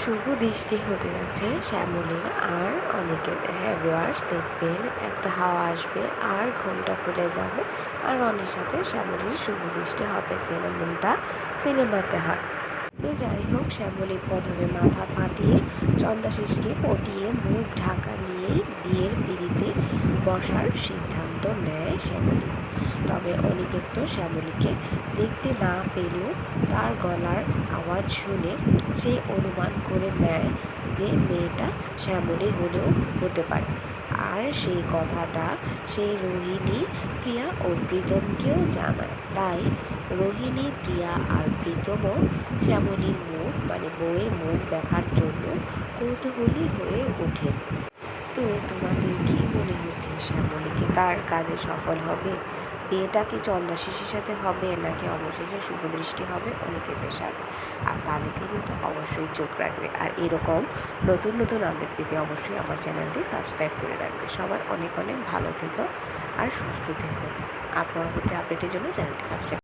শুভ দৃষ্টি হতে যাচ্ছে শ্যামলীর আর অনেকের। হ্যাঁ ভিউয়ার্স দেখবেন একটা হাওয়া আসবে, আর ঘুমটা খুলে যাবে, আর অনেক সাথে শ্যামলীর শুভ দৃষ্টি হবে যেমনটা সিনেমাতে হয়। তো যাই হোক, শ্যামলী প্রথমে মাথা ফাটিয়ে চন্দাশিসকে পটিয়ে মুখ ঢাকা নিয়েই বিয়ের পিড়িতে বসার সিদ্ধান্ত নেয়। শ্যামলী। তবে অনিকেত তো শ্যামলীকে দেখতে না পেলেও তার গলার আওয়াজ শুনে সে অনুমান করে নেয় যে মেয়েটা শ্যামলী হলেও হতে পারে। আর সেই কথাটা সেই রোহিণী প্রিয়া ও প্রীতমকেও জানায়। তাই রোহিণী, প্রিয়া আর প্রীতমও শ্যামলীর মুখ মানে বউয়ের মুখ দেখার জন্য কৌতূহলী হয়ে ওঠেন। তো তোমাদের কি মনে হচ্ছে শ্যামলীকে তার কাজে সফল হবে। বিয়েটা কি চন্দ্রাশিসের সাথে হবে নাকি অবশেষে শুভদৃষ্টি হবে অনিকেতের সাথে? আর তাদেরকে কিন্তু অবশ্যই চোখ রাখবে। আর এরকম নতুন নতুন আপডেট পেতে অবশ্যই আমার চ্যানেলটি সাবস্ক্রাইব করে রাখবে। সবাই অনেক অনেক ভালো থেকো আর সুস্থ থেকো। আপনার পরবর্তী আপডেটের জন্য চ্যানেলটি সাবস্ক্রাইব